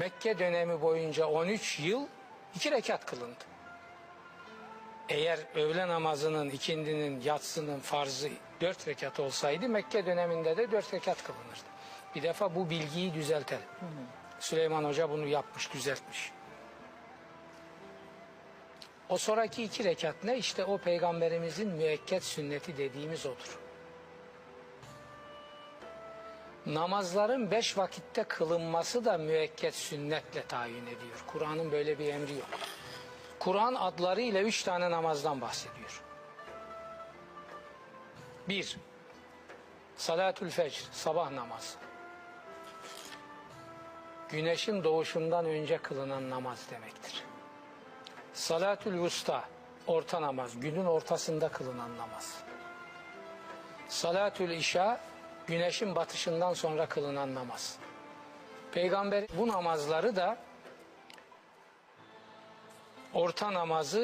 Mekke dönemi boyunca 13 yıl iki rekat kılındı. Eğer öğle namazının, ikindinin, yatsının farzı dört rekat olsaydı Mekke döneminde de dört rekat kılınırdı. Bir defa bu bilgiyi düzeltelim. Süleyman Hoca bunu yapmış, düzeltmiş. O sonraki iki rekat ne? İşte o peygamberimizin müekket sünneti dediğimiz odur. Namazların beş vakitte kılınması da müekket sünnetle tayin ediyor. Kur'an'ın böyle bir emri yok. Kur'an adlarıyla üç tane namazdan bahsediyor. Bir, salatül fecr, sabah namazı. Güneşin doğuşundan önce kılınan namaz demektir. Salatül vusta, orta namaz, günün ortasında kılınan namaz. Salatül işa, güneşin batışından sonra kılınan namaz. Peygamber bu namazları da orta namazı